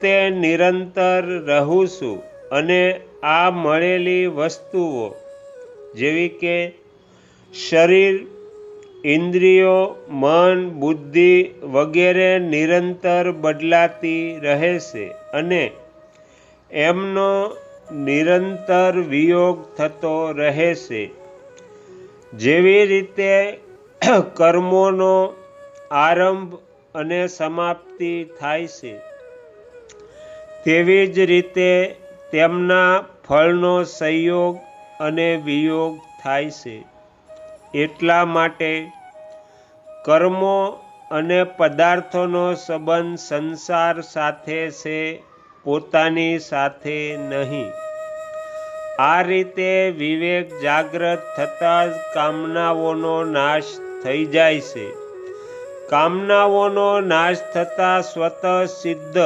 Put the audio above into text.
તે નિરંતર રહું છું અને આ મળેલી વસ્તુઓ જેવી કે શરીર, ઇન્દ્રિયો, મન, બુદ્ધિ વગેરે નિરંતર બદલાતી રહે છે અને એમનો નિરંતર વિયોગ થતો રહે છે જેવી રીતે કર્મોનો આરંભ અને સમાપ્તિ થાય છે તેવી જ રીતે તેમના ફળનો સંયોગ અને વિયોગ થાય છે. એટલા માટે કર્મો અને પદાર્થોનો સંબંધ સંસાર સાથે છે, પોતાની સાથે નહીં. આ રીતે વિવેક જાગ્રત થતાં જ કામનાઓનો નાશ થઈ જાય છે. કામનાઓનો નાશ થતાં સ્વતઃ સિદ્ધ